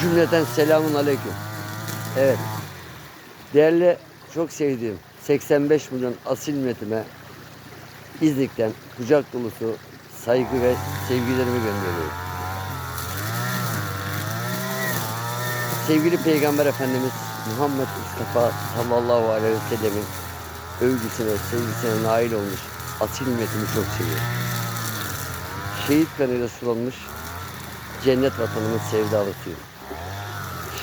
Cümleten selamun aleyküm. Evet. Değerli, çok sevdiğim 85 milyon asil milletime İznik'ten kucak dolusu saygı ve sevgilerimi gönderiyorum. Sevgili Peygamber Efendimiz Muhammed Mustafa sallallahu aleyhi ve sellemin övgüsüne, sevgisine nail olmuş asil milletimi çok seviyorum. Şehit kanıyla sulanmış cennet vatanımın sevdalısıyım.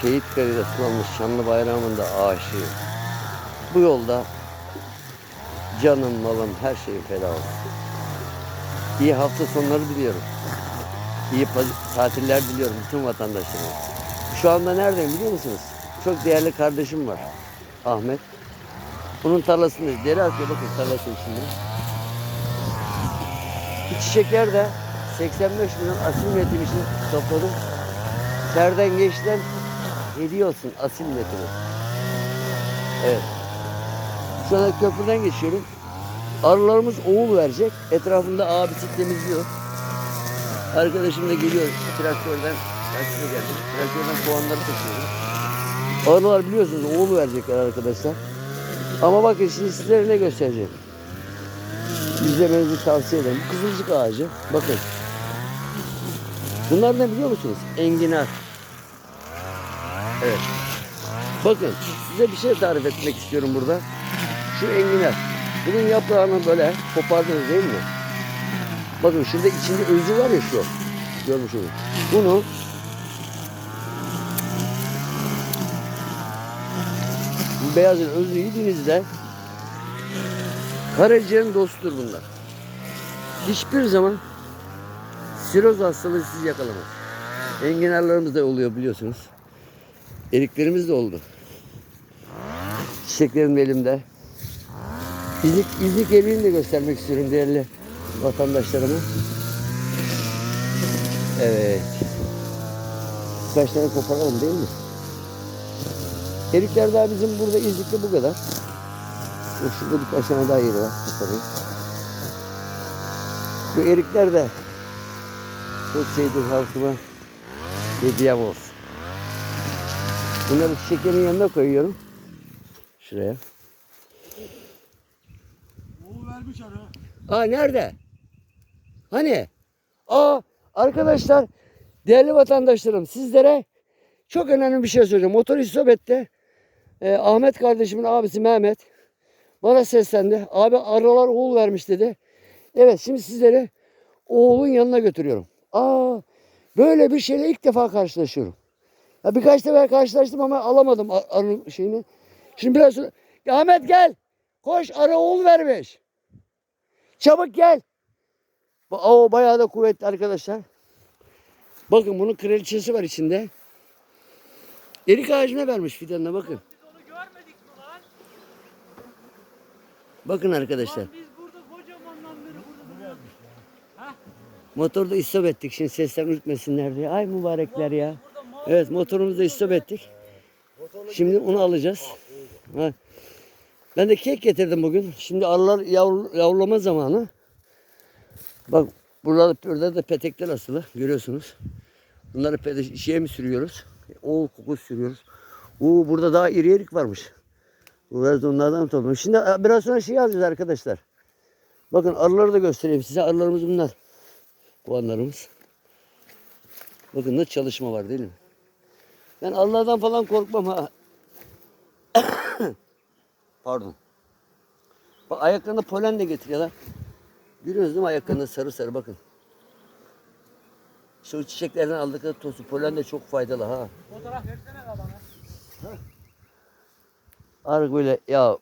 Şehit kanıyla sulanmış şanlı bayrağımın da aşığıyım. Bu yolda canım, malım, her şeyim feda olsun. İyi hafta sonları diliyorum. İyi tatiller diliyorum bütün vatandaşlarıma. Şu anda neredeyim biliyor musunuz? Çok değerli kardeşim var. Ahmet. Bunun tarlasındayız. Deri atıyor bakın tarlası içinde. Bu çiçekler de 85 milyon asil milletim için topladım. Serden geçten hediye olsun asil milletime. Evet. Şu anda köprüden geçiyorum. Arılarımız oğul verecek. Etrafında abisi temizliyor. Arkadaşım da geliyor traktörden. Taksiyle geldi. Traktörden kovanları taşıyor. Arılar biliyorsunuz oğul verecekler arkadaşlar. Ama bakın şimdi sizlere ne göstereceğim. İzlemenizi tavsiye ederim. Kızılcık ağacı. Bakın. Bunlar ne biliyor musunuz? Enginar. Evet. Bakın size bir şey tarif etmek istiyorum burada. Şu enginar. Bunun yaprağını böyle kopardınız değil mi? Bakın şurada içinde özü var ya şu. Görmüş olun. Bunu bu beyazın özü yediğinizde karaciğerin dostudur bunlar. Hiçbir zaman siroz hastalığı sizi yakalamaz. Enginarlarımız da oluyor biliyorsunuz. Eriklerimiz de oldu. Çiçeklerim de elimde. İznik, İznik eriğini de göstermek istiyorum değerli vatandaşlarıma. Evet. Birkaç tane koparalım değil mi? Erikler daha bizim burada İznik'te bu kadar. Şurada birkaç tane daha yeri var. Koparayım. Bu erikler de çok sevdiğim halkıma hediyem olsun. Bunları şekerin yanına koyuyorum. Şuraya. O vermiş ara. Aa nerede? Hani? Aa arkadaşlar, değerli vatandaşlarım sizlere çok önemli bir şey söyleyeceğim. Motor İstobet'te e, Ahmet kardeşimin abisi Mehmet bana seslendi. Abi arılar oğul vermiş dedi. Evet şimdi sizleri oğlun yanına götürüyorum. Aa böyle bir şeyle ilk defa karşılaşıyorum. Ya birkaç sefer karşılaştım ama alamadım ar- arı şeyini. Şimdi biraz sonra Ya Ahmet gel. Koş arı oğul vermiş. Çabuk gel. Bu- O bayağı da kuvvetli arkadaşlar. Bakın bunun kraliçesi var içinde. Erik ağacına vermiş fidanına bakın. Bakın arkadaşlar. Lan biz burada kocamandan beri burada duruyoruz. Motorda istop ettik. Şimdi sesler ürkmesinler diye. Ay mübarekler ya. Evet motorumuzu da istop ettik. Şimdi onu alacağız. Ha. Ben de kek getirdim bugün. Şimdi arılar yavru, yavrulama zamanı. Bak burada, burada da petekler asılı. Görüyorsunuz. Bunları pete, şeye mi sürüyoruz? Oğul kokusu sürüyoruz. Oo, burada daha iri erik varmış. Biraz da onlardan toplamış. Şimdi biraz sonra şey alacağız arkadaşlar. Bakın arıları da göstereyim size. Arılarımız bunlar. Kovanlarımız. Bakın ne çalışma var değil mi? Ben Allah'tan falan korkmam ha. Pardon. Bak ayaklarında polen de getiriyorlar. Görüyorsunuz değil mi ayaklarında sarı sarı bakın. Şu çiçeklerden aldıkları tozu polen de çok faydalı ha. fotoğraf versene la bana. Arı böyle ya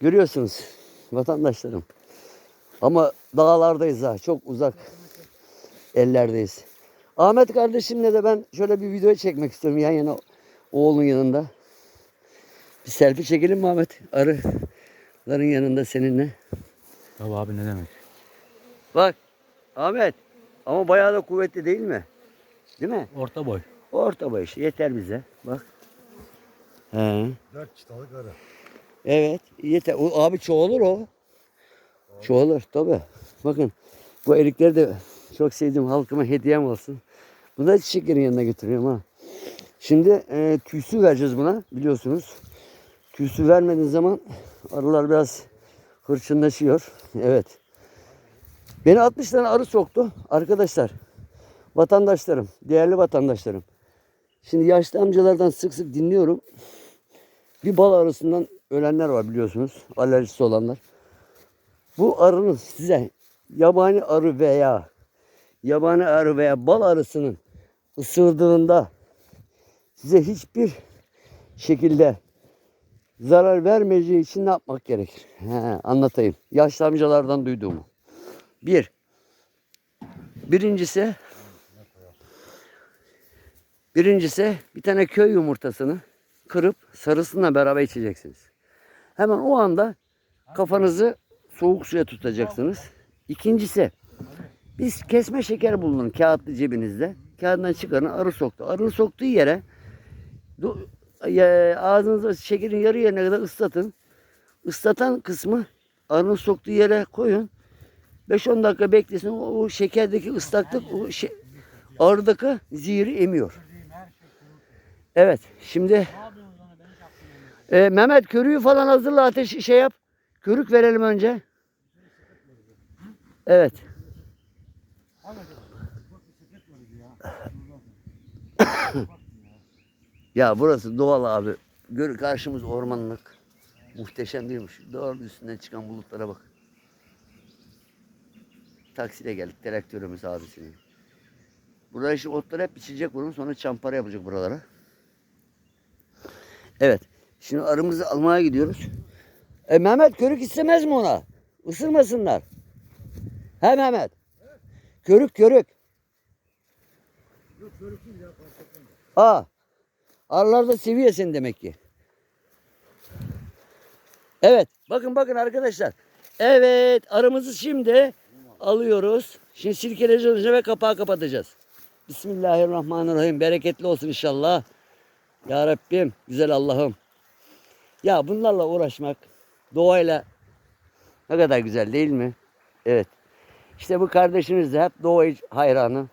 görüyorsunuz vatandaşlarım. Ama dağlardayız ha çok uzak ellerdeyiz. Ahmet kardeşimle de ben şöyle bir video çekmek istiyorum yan yana oğlun yanında. Bir selfie çekelim mi Ahmet? Arıların yanında seninle. Tabii abi ne demek? Bak Ahmet ama bayağı da kuvvetli değil mi? Değil mi? Orta boy. Orta boy işte yeter bize. Bak. He. Dört çıtalık arı. Evet yeter. O, abi çoğalır o. Çoğalır tabi. Bakın bu erikleri de çok sevdiğim halkıma hediyem olsun. Bunu da çiçeklerin yanına götürüyorum ha. Şimdi e, tüysü vereceğiz buna biliyorsunuz. Tüysü vermediğin zaman arılar biraz hırçınlaşıyor. Evet. Beni 60 tane arı soktu. Arkadaşlar, vatandaşlarım, değerli vatandaşlarım. Şimdi yaşlı amcalardan sık sık dinliyorum. Bir bal arısından ölenler var biliyorsunuz. Alerjisi olanlar. Bu arının size yabani arı veya yabani arı veya bal arısının ısırdığında size hiçbir şekilde zarar vermeyeceği için ne yapmak gerekir? He, anlatayım. Yaşlı amcalardan duyduğumu. Bir. Birincisi Birincisi bir tane köy yumurtasını kırıp sarısınla beraber içeceksiniz. Hemen o anda kafanızı soğuk suya tutacaksınız. İkincisi biz kesme şeker bulunur kağıtlı cebinizde. Kağıdından çıkarın arı soktu. Arının soktuğu yere ağzınıza şekerin yarı yerine kadar ıslatın. Islatan kısmı arının soktuğu yere koyun. 5-10 dakika beklesin. O, şekerdeki ıslaklık o şe- arıdaki zehri emiyor. Evet. Şimdi e, Mehmet körüğü falan hazırla ateş şey yap. Körük verelim önce. Evet. Ya burası doğal abi. Gör karşımız ormanlık. Muhteşem değilmiş. Dağın üstünden çıkan bulutlara bak. Taksiyle geldik traktörümüz abisinin. Buraya işte otlar hep biçilecek bunun sonra çampara yapacak buralara. Evet. Şimdi arımızı almaya gidiyoruz. E Mehmet körük istemez mi ona? Isırmasınlar. He Mehmet. Körük körük. Aa. Arılar da seviyor seni demek ki. Evet. Bakın bakın arkadaşlar. Evet. Arımızı şimdi alıyoruz. Şimdi silkeleyeceğiz ve kapağı kapatacağız. Bismillahirrahmanirrahim. Bereketli olsun inşallah. Ya Rabbim, güzel Allah'ım. Ya bunlarla uğraşmak doğayla ne kadar güzel değil mi? Evet. İşte bu kardeşimiz de hep doğa hayranı.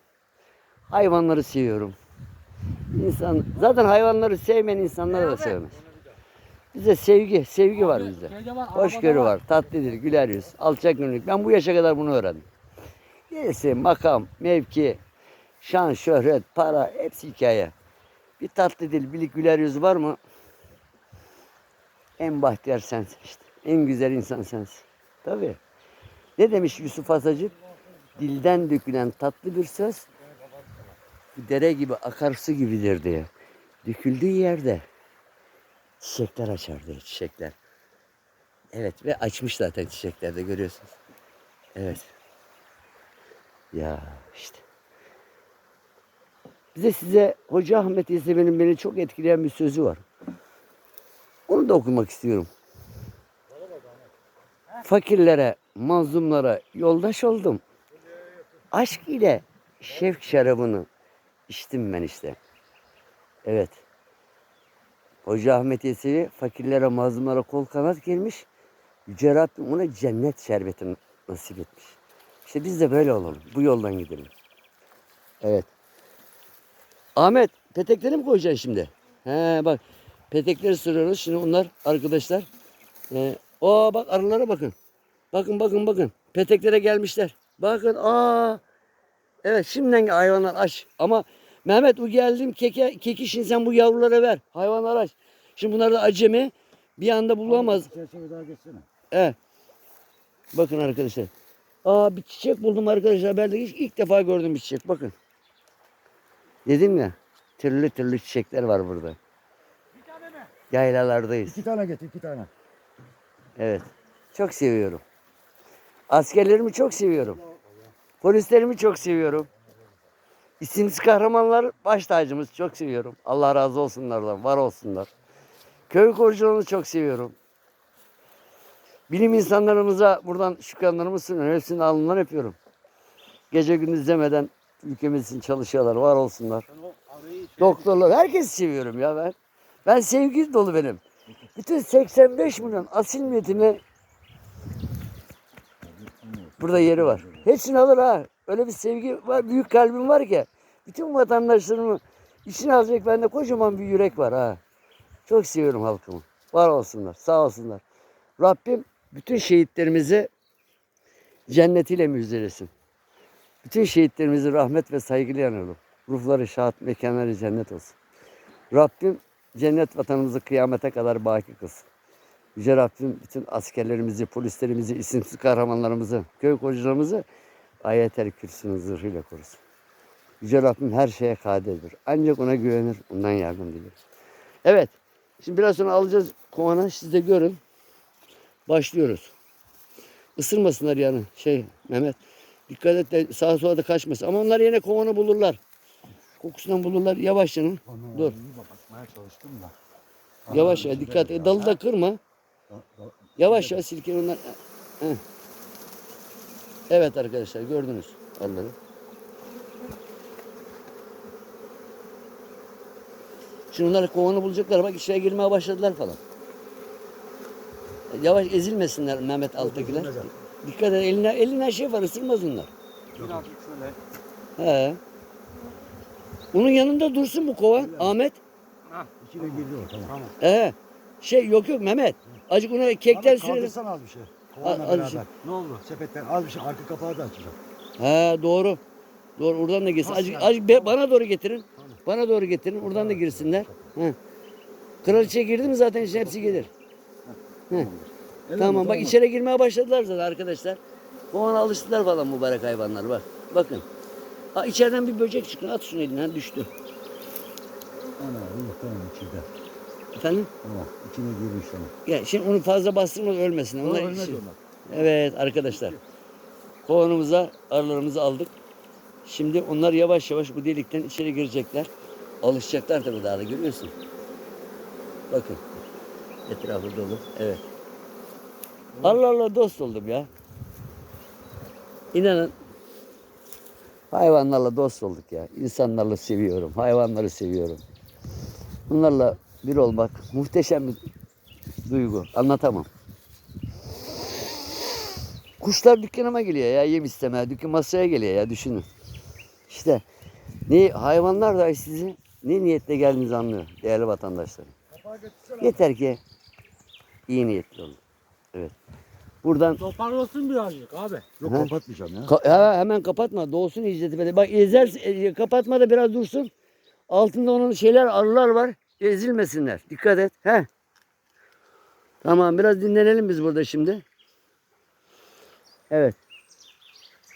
Hayvanları seviyorum. İnsan zaten hayvanları sevmeyen insanları da sevmez. Bize sevgi, sevgi var bizde. Hoşgörü var, tatlıdır, güler yüz, alçak gönüllülük. Ben bu yaşa kadar bunu öğrendim. Gerisi makam, mevki, şan, şöhret, para hepsi hikaye. Bir tatlı dil, bir güler yüz var mı? En bahtiyar sensin işte. En güzel insan sensin. Tabii. Ne demiş Yusuf Asacı? Dilden dökülen tatlı bir söz dere gibi akarsu gibidir diye. Döküldüğü yerde çiçekler açar diye çiçekler. Evet ve açmış zaten çiçekler de görüyorsunuz. Evet. Ya işte. Bize size Hoca Ahmet Yesevi'nin beni çok etkileyen bir sözü var. Onu da okumak istiyorum. Fakirlere, mazlumlara yoldaş oldum. Aşk ile şevk şarabını içtim ben işte. Evet. Hoca Ahmet Yesevi fakirlere, mazlumlara kol kanat gelmiş. Yüce Rabbim ona cennet şerbetini nasip etmiş. İşte biz de böyle olalım. Bu yoldan gidelim. Evet. Ahmet petekleri mi koyacaksın şimdi? He bak petekleri sürüyoruz. Şimdi onlar arkadaşlar. E, o bak arılara bakın. Bakın bakın bakın. Peteklere gelmişler. Bakın aa. Evet şimdiden hayvanlar aç. Ama Mehmet o geldim keke, keki şimdi sen bu yavrulara ver. Hayvanlar aç. Şimdi bunlar da acemi. Bir anda bulamaz. Çerçeve daha geçsene. Evet. Bakın arkadaşlar. Aa bir çiçek buldum arkadaşlar. Ben de ilk, ilk defa gördüm bir çiçek. Bakın. Dedim ya. Türlü türlü çiçekler var burada. Bir tane mi? Yaylalardayız. İki tane getir, iki tane. Evet. Çok seviyorum. Askerlerimi çok seviyorum. Polislerimi çok seviyorum. İsimsiz kahramanlar baş tacımız çok seviyorum. Allah razı olsunlardan, var olsunlar. Köy korucularını çok seviyorum. Bilim insanlarımıza buradan şükranlarımı sunuyorum. Hepsinin alnından öpüyorum. Gece gündüz demeden ülkemiz için çalışıyorlar, var olsunlar. Doktorlar, herkesi seviyorum ya ben. Ben sevgi dolu benim. Bütün 85 milyon asil milletime burada yeri var. Hepsini alır ha. Öyle bir sevgi var, büyük kalbim var ki. bütün vatandaşlarımı içine alacak bende kocaman bir yürek var ha. Çok seviyorum halkımı. Var olsunlar, sağ olsunlar. Rabbim bütün şehitlerimizi cennetiyle müjdelesin. Bütün şehitlerimizi rahmet ve saygıyla analım. Ruhları şad, mekanları cennet olsun. Rabbim cennet vatanımızı kıyamete kadar baki kılsın. Yüce Rabbim bütün askerlerimizi, polislerimizi, isimsiz kahramanlarımızı, köy kocalarımızı ayet-el kürsünün zırhıyla korusun. Yüce Rabbim her şeye kadirdir. Ancak ona güvenir, ondan yardım diler. Evet, şimdi biraz sonra alacağız kovana, siz de görün. Başlıyoruz. Isırmasınlar yani şey Mehmet. Dikkat et de sağa sola da kaçmasın. Ama onlar yine kovanı bulurlar. Kokusundan bulurlar. Yavaş canım. Dur. Bakmaya çalıştım da. Yavaş ya dikkat et. Dalı da kırma. Yavaş ya silkele onlar. Evet arkadaşlar gördünüz arıları. Şimdi onlar kovanı bulacaklar. Bak içeri girmeye başladılar falan. Yavaş ezilmesinler Mehmet alttakiler. Dikkat et eline, eline şey var ısırmaz onlar. Biraz şöyle. He. Onun yanında dursun bu kovan Ahmet. İçine girdi o tamam. He. Şey yok yok Mehmet. Acık ona kekten Abi sürelim. kaldırsana az bir şey. Al- Kovanla al bir beraber. şey. Ne oldu? Sepetten az bir şey arka kapağı da açacağım. He doğru. Doğru oradan da girsin. Acık, acık be- bana doğru getirin. Bana doğru getirin. Oradan da girsinler. He. Kraliçe girdi mi zaten içine hepsi gelir. Tamam bak içeri girmeye başladılar zaten arkadaşlar. Kovana alıştılar falan mübarek hayvanlar bak. Bakın. Ha, içeriden bir böcek çıkıyor. At şunu elinden düştü. Ana yok tamam içinde. Efendim? Tamam içine girmiş tamam. Ya şimdi onu fazla bastırma da ölmesin. Onlar ölmez onlar. Evet arkadaşlar. Kovanımıza arılarımızı aldık. Şimdi onlar yavaş yavaş bu delikten içeri girecekler. Alışacaklar tabii daha da görüyorsun. Bakın. Etrafı dolu. Evet. Allah Allah dost oldum ya. İnanın hayvanlarla dost olduk ya. İnsanlarla seviyorum. Hayvanları seviyorum. Bunlarla bir olmak muhteşem bir duygu. Anlatamam. Kuşlar dükkanıma geliyor ya yem istemeye. Dükkan masaya geliyor ya düşünün. İşte ne hayvanlar da sizi ne niyetle geldiğinizi anlıyor değerli vatandaşlarım. Yeter ki iyi niyetli olun. Evet. Buradan Toparlasın birazcık abi. Yok Ha? kapatmayacağım ya. Ka- ha, hemen kapatma. Doğsun iyice tepede. Bak ezer, e, kapatma da biraz dursun. Altında onun şeyler arılar var. Ezilmesinler. Dikkat et. He. Tamam biraz dinlenelim biz burada şimdi. Evet.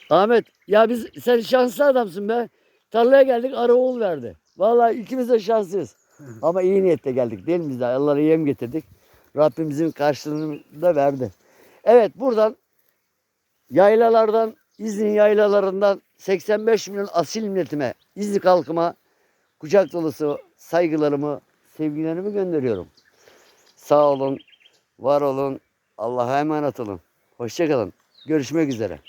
Ahmet ya biz sen şanslı adamsın be. Tarlaya geldik arı oğul verdi. Vallahi ikimiz de şanslıyız. Ama iyi niyetle geldik değil mi biz de? Allah'a yem getirdik. Rabbimizin karşılığını da verdi. Evet buradan yaylalardan, İznin yaylalarından 85 milyon asil milletime, İznik halkıma kucak dolusu saygılarımı, sevgilerimi gönderiyorum. Sağ olun, var olun, Allah'a emanet olun. Hoşçakalın. Görüşmek üzere.